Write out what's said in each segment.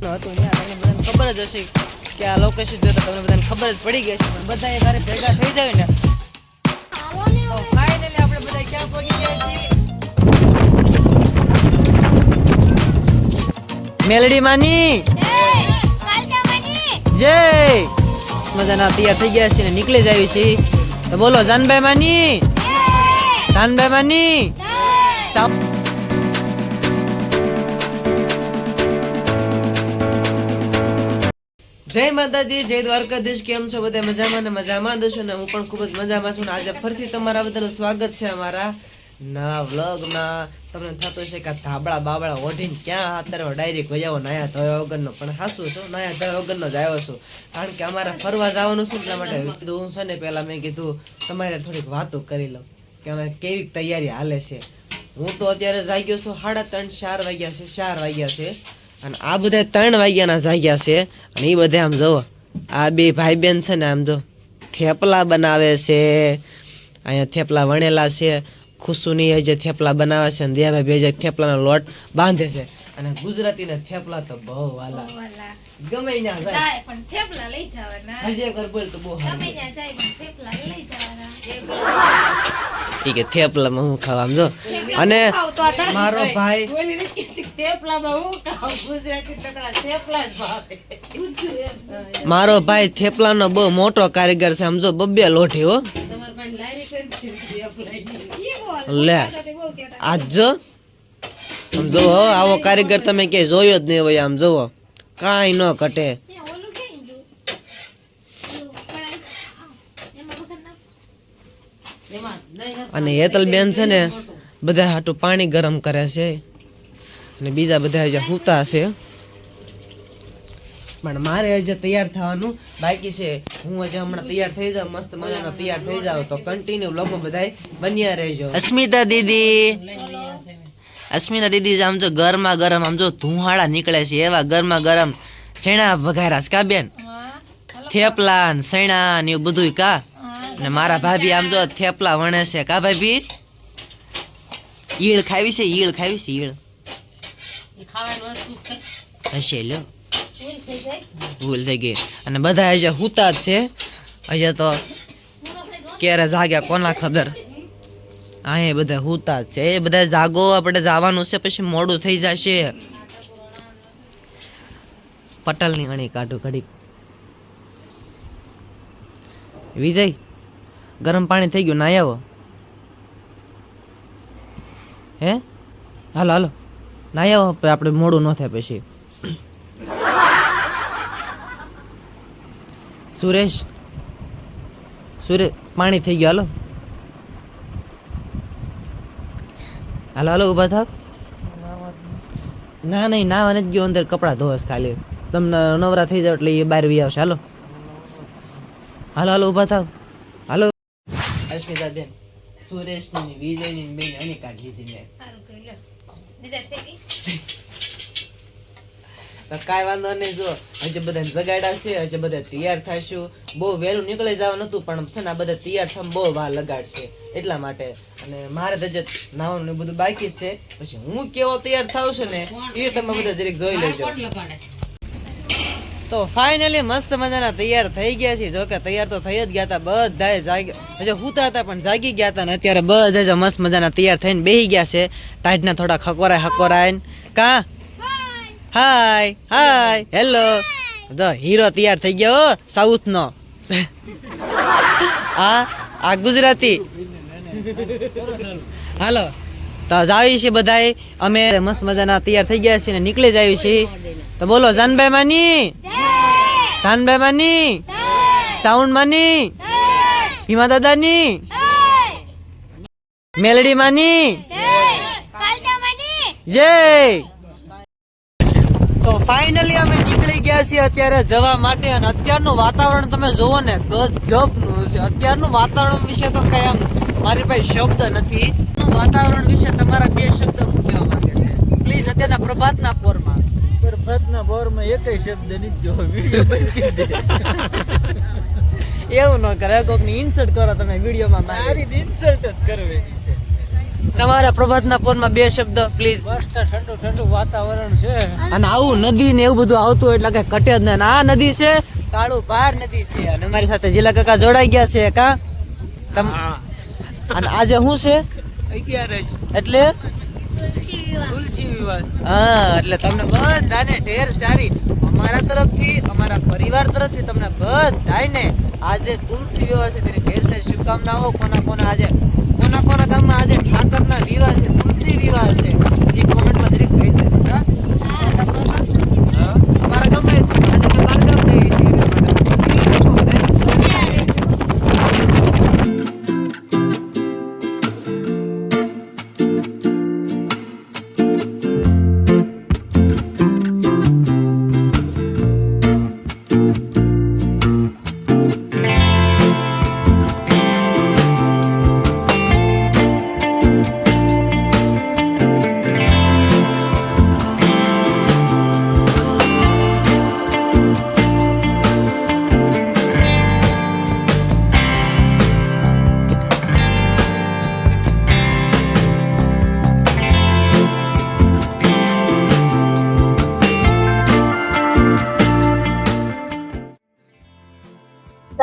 હતું તમને બધાને ખબર જ હશે કે આ લોકેશન જોતા તમને બધાને ખબર જ પડી ગઈ છે પણ બધા તારે ભેગા થઈ જાય ને. તો ફાઇનલી આપણે બધા ક્યાં પહોંચી ગયા છીએ? મેલડી માની. જય. મજાના તૈયાર થઈ ગયા છે ને નીકળી જાય છે તો બોલો જાનભાઈ માની. જાનભાઈ માની. જય માતાજી, જય દ્વારકાધીશ, કેમ છો બધા? મજામાં ને મજામાં દશો ને હું પણ ખૂબ જ મજામાં છું ને આજે ફરીથી તમારા બધાનું સ્વાગત છે અમારા ના વ્લોગમાં. તમને થતું છે કે ધાબળા બાબળા ઓઢીને ક્યાં અત્યારે ડાયરેક્ટ વજાવો નાયા ધોયા વગરનો પણ હાસું છું નાયા ધોયા વગરનો જ આવ્યો છું. કારણ કે અમારે ફરવા જવાનું છે એટલા માટે કીધું, હું છે ને પહેલાં મેં કીધું, તમારે થોડીક વાતો કરી લઉં કે અમે કેવી તૈયારી હાલે છે. હું તો અત્યારે જાગ્યો છું સાડા ત્રણ, ચાર વાગ્યા છે, ચાર વાગ્યા છે. અને આ બધા ત્રણ વાગ્યાના જાગ્યા છે. અને એ બધા આમ જુઓ આ બે ભાઈ બહેન છે ને આમ જો થેપલા બનાવે છે. અહીંયા થેપલા વણેલા છે. ખુશુની જે થેપલા બનાવે છે અને દેવાભાઈ બે જે થેપલાનો લોટ બાંધે છે. અને ગુજરાતીના થેપલા તો બહુ વાલા. ગમે ના જાય. જાય પણ થેપલા લઈ જવાના. હજી એક બોલ તો બહુ ગમે ના જાય પણ થેપલા લઈ જવાના. એ કે થેપલામાં હું ખાવા આમ જો. અને મારો ભાઈ મારો ભાઈ થેપલાનો બહુ મોટો કારીગર છે સમજો બબ્બે લોઢી હો. લે. આજ જો. આમ જોવો હો, આવો કારીગર તમે ક્યાંય જોયો જ નહીં હોય આમ જોવો કાંઈ ન ઘટે. અને હેતલ બેન છે ને બધા હાટું પાણી ગરમ કરે છે. અને બીજા બધા હજી સૂતા છે. પણ મારે હજી તૈયાર થવાનું બાકી છે. હું હજી હમણાં તૈયાર થઈ જાઉં મસ્ત મજાનો તૈયાર થઈ જાઉં. તો કન્ટિન્યુ લોકો બધાય બન્યા રહેજો. અસ્મિતા દીદી. અસ્મિતા દીદી આમ જો ગરમા ગરમ આમ જો ધુહાડા નીકળે છે. એવા ગરમા ગરમ શેણા વઘારા છે. કા બેન? થેપલા ને શેણા ને એવું બધું કા? ને અને મારા ભાભી આમ જો થેપલા વણે છે. કા ભાભી? ઈળ ખાવી છે? ઈળ ખાવી છે? ઈળ. હશે લ્યો. ભૂલ થઈ ગઈ. અને બધા હજી હુતા જ છે. અહીંયા તો ક્યારે જાગ્યા કોના ખબર? અહીંયા બધા હુતા જ છે. એ બધા જાગો આપણે જવાનું છે પછી મોડું થઈ જશે. પટલની અણી કાઢું ઘડીક. વિજય ગરમ પાણી થઈ ગયું ના આવો. હે? હાલો હાલો. ના, આવો આપણે મોડું ન થાય પછી. સુરેશ સુરેશ, પાણી થઈ ગયું, હાલો. હાલો હાલો, ઊભા થાવ. ના, નહીં ના જ ગયો, અંદર કપડાં ધોવસ ખાલી. તમને નવરા થઈ જાવ એટલે એ બહાર વી આવશે, હાલો. હાલો હાલો, ઊભા થાવ. હાલો. અસ્મિતા બેન સુરેશની વિજયની બેન આની કાઢી મેં સારું કરી લો દીદા થઈ ગઈ તો કાંઈ વાંધો નહીં જો હજી બધા જગાડ્યા છે હજી બધા તૈયાર થશું. બહુ વહેલું નીકળી જવાનું હતું પણ છે ને આ બધા તૈયાર થવા બહુ વાર લગાડશે એટલા માટે. અને મારે તો હજી નાવાનું ને બધું બાકી જ છે. પછી હું કેવો તૈયાર થાવ છું ને એ તમે બધા જરીક જોઈ લેજો. તો ફાઇનલી મસ્ત મજાના તૈયાર થઈ ગયા છે જો કે તૈયાર તો થઈ જ ગયા હતા બધાએ જાગી હજી હુતા હતા, પણ જાગી ગયા હતા ને અત્યારે બધા જ મસ્ત મજાના તૈયાર થઈને બેસી ગયા છે. ટાઈટના થોડા ખકોરાય ખકોરાય કા? Hi hi, hello. જો હીરો તૈયાર થઈ ગયો હો સાઉથ આ આ ગુજરાતી. હાલો. તો જ આવી છીએ બધાય. અમે મસ્ત મજાના તૈયાર થઈ ગયા છીએ ને નીકળી જાવી છીએ. તો બોલો જાનભાઈ માની? જાનભાઈ માની? સાઉન્ડ માની? ભીમા દાદાની? મેલડી માની? જય! તો ફાઇનલી અમે નીકળી ગયા છીએ અત્યારે જવા માટે અને અત્યારનું વાતાવરણ તમે જોવો ને ગજબનું છે. અત્યારનું વાતાવરણ વિશે તો કઈ આમ મારી પાસે શબ્દ નથી. વાતાવરણ વિશે તમારા બે શબ્દ હું કહેવા માંગે છે. પ્લીઝ અત્યારના પ્રભાતના પોરમાં. પ્રભાતના બોરમાં એકય શબ્દ નથી જો વીડિયો બંધ કરી દે. એવું ન કરે કોકની ઇન્સર્ટ કરો તમે વિડીયોમાં મારી. ઇન્સર્ટ જ કરવાની છે. તમારા પ્રભાતના પોરમાં બે શબ્દ પ્લીઝ ઠંડુ ઠંડુ વાતાવરણ છે. અને આવું નદી ને એવું બધું આવતું એટલે કઈ ઘટે જ ના. આ નદી છે કાળું પાર નદી છે. અને અમારી સાથે જિલ્લા કાકા જોડાઈ ગયા છે કા? તમ અને આજે શું છે? એટલે એટલે તમને બધાને ઢેર સારી. અમારા તરફથી, અમારા પરિવાર તરફથી તમને બધાને આજે તુલસી વિવાહ છે તેની ઢેર સારી શુભકામનાઓ. કોના કોના આજે, કોના કોના ગામમાં આજે ઠાકરના વિવાહ છે, તુલસી વિવાહ છે.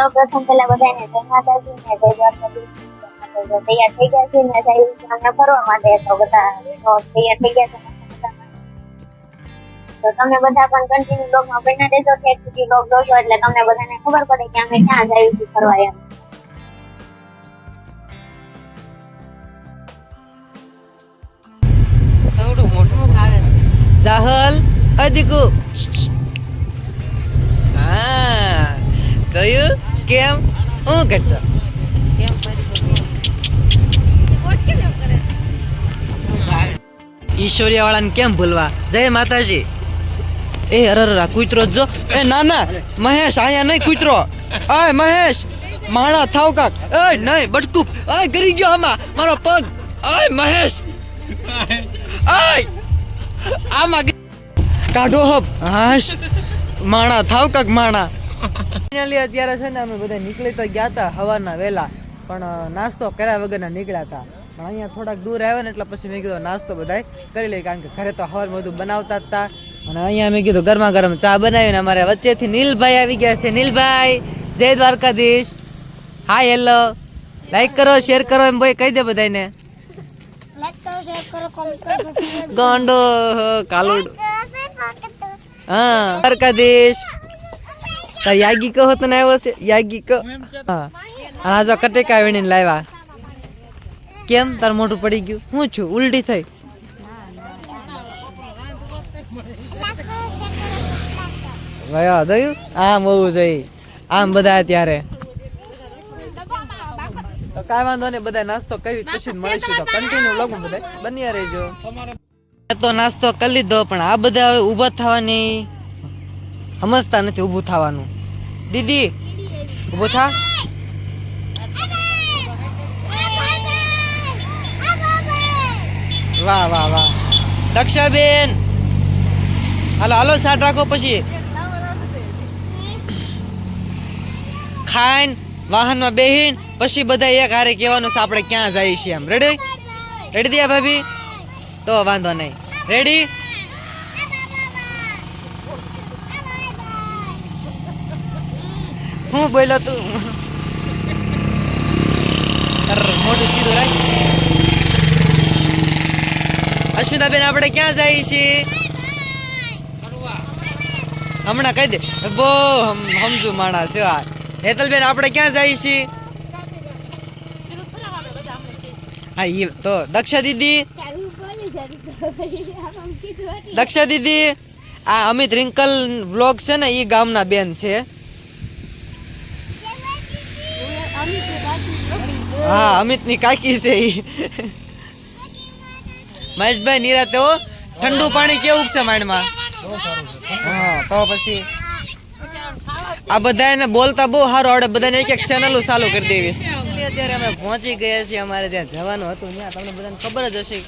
સૌ પ્રથમ પેલા બધાને જય માતાજી ને જય દ્વારકાધીશ તૈયાર થઈ ગયા છે. ને જઈ અમે ફરવા માટે તો બધા તૈયાર થઈ ગયા છે. તો તમે બધા પણ કન્ટિન્યુ બ્લોગમાં બન્યા રહેજો. ઠેક સુધી બ્લોગ જોશો એટલે તમને બધાને ખબર પડે કે અમે ક્યાં જઈએ છીએ ફરવા એમ. જાહલ અધિકુ હા. કેમ? હું કરશો? ઈશ્વરિયા વાળાને કેમ ભૂલવા? જય માતાજી. એ અરર કૂતરો જો. એ ના ના, મહેશ આયા નહીં કૂતરો. અય મહેશ માણા થાવ કાક. એ નહીં બટકુ અય ગરી ગયો આમાં, મારો પગ. અય મહેશ. અય આમાં કાઢો હબ હાશ. માણા થાવ કાક માણા ફાઇનલી અત્યારે છે ને અમે બધા નીકળી તો ગયા હતા હવાના વહેલા પણ નાસ્તો કર્યા વગરના નીકળ્યા હતા પણ અહીંયા થોડાક દૂર આવ્યા ને એટલે પછી મેં કીધું નાસ્તો બધાય કરી લઈએ કારણ કે ઘરે તો હવાર બધું બનાવતા હતા અને અહીંયા મેં કીધું ગરમા ગરમ ચા બનાવીને અમારે વચ્ચેથી નીલભાઈ આવી ગયા છે. નીલભાઈ જય દ્વારકાધીશ. હાય હેલો લાઈક કરો શેર કરો એમ ભાઈ કહી દે બધાને ગાંડો કાલુડ. હા દ્વારકાધીશ. તાર યાગી કહો તને આવ્યો છે? યાગી કહો. હા. આ જો કટેકા વીણીને લાવ્યા. કેમ? તાર મોઢું પડી ગયું. હું છું? ઉલટી થઈ. વયા જોયું? આમ હોવું જોઈએ આમ બધા ત્યારે. તો કાંઈ વાંધો નહીં બધા નાસ્તો કરી પછી મળીશું તો કન્ટિન્યુ લગું બધા બન્યા રહેજો. તો નાસ્તો કરી લીધો પણ આ બધા હવે ઊભા થવાની. સમજતા નથી, ઊભું થવાનું. દીદી, ઊભો થા. વાહ વાહ વાહ. દક્ષાબેન હાલો હાલો સાટ રાખો પછી. ખાઈન વાહનમાં બેહીન પછી બધા એક હારે કહેવાનું છે, આપણે ક્યાં જઈએ છીએ એમ. રેડી રેડી દિયા ભાભી? તો વાંધો નહીં. રેડી હું બોલ્યો તું. મોટું સીધું રાખ અસ્મિતાબેન, આપણે ક્યાં જઈએ છીએ હમણાં કહી દે. બહુ સમજુ માણસ આ. હેતલબેન, આપણે ક્યાં જઈએ છીએ હા એ તો દક્ષા દીદી. દક્ષા દીદી, આ અમિત રિંકલ વ્લોગ છે ને એ ગામના બેન છે. હા, અમિતની કાકી છે ઈ. મહેશભાઈ નિરાતે હો, ઠંડુ પાણી કેવું છે માઇન્ડમાં હા, તો પછી આ બધા એને બોલતા બહુ સારું આવડે, બધાને એક એક ચેનલો ચાલુ કરી દેવી. અત્યારે અમે પહોંચી ગયા છીએ, અમારે જ્યાં જવાનું હતું ત્યાં, તમને બધાને ખબર જ હશે.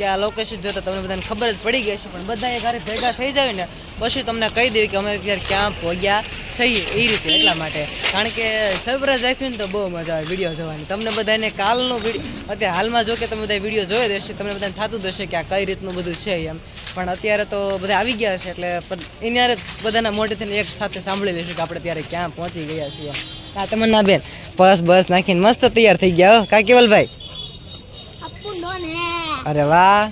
કે આ લોકેશન જોતા તમને બધાને ખબર જ પડી ગઈ છે પણ બધા એ ઘરે ભેગા થઈ જાય ને પછી તમને કહી દેવી કે અમે અત્યારે ક્યાં પહોંચ્યા છીએ એ રીતે એટલા માટે. કારણ કે સરપ્રાઈઝ રાખ્યું ને તો બહુ મજા આવે વીડિયો જોવાની. તમને બધાને કાલનો વીડિયો અત્યારે હાલમાં જો કે તમે બધા વીડિયો જોઈ દેશે તમને બધાને થતું હશે કે આ કઈ રીતનું બધું છે એમ. પણ અત્યારે તો બધા આવી ગયા છે એટલે પણ બધાના મોટે થઈને એક સાથે સાંભળી લઈશું કે આપણે ત્યારે ક્યાં પહોંચી ગયા છીએ. હા તમન્ના બેન. બસ બસ, નાખીને મસ્ત તૈયાર થઈ ગયા કા કેવલભાઈ અપુ ડોન હે અરે વાહ Apu don hey Apu like કરો શેર કરો સબસ્ક્રાઇબ વાહ.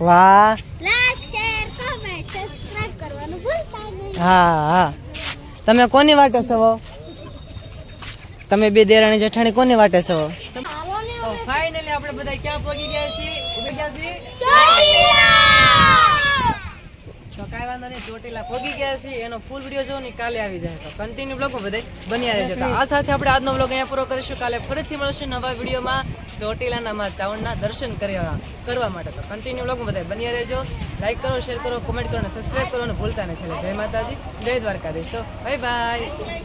વાહ. લાઈક શેર કમેન્ટ સબસ્ક્રાઇબ કરવાનું ભૂલતા નહીં હા હા. તમે કોની વાટે છો તમે બે દેરાણી જેઠાણી કોની વાટે છો ફાઇનલી આપણે બધા ક્યાં પહોંચી ગયા છીએ? ગયા વાંધો નહીં, ચોટીલા પોગી ગયા છીએ, એનો ફૂલ વીડિયો જોવો ને કાલે આવી જાય. તો કન્ટિન્યુ બ્લોગમાં બધા બન્યા રહેજો. તો આ સાથે આપણે આજનો બ્લોગ અહીંયા પૂરો કરીશું. કાલે ફરીથી મળશું નવા વિડીયોમાં ચોટીલાના માં ચાવણના દર્શન કરવા કરવા માટે. તો કન્ટિન્યુ બ્લોગમાં બધા બન્યા રહેજો. લાઈક કરો શેર કરો કોમેન્ટ કરો અને સબસ્ક્રાઈબ કરવાનું ભૂલતા નહીં. છેલ્લે જય માતાજી, જય દ્વારકાધીશ. તો બાય બાય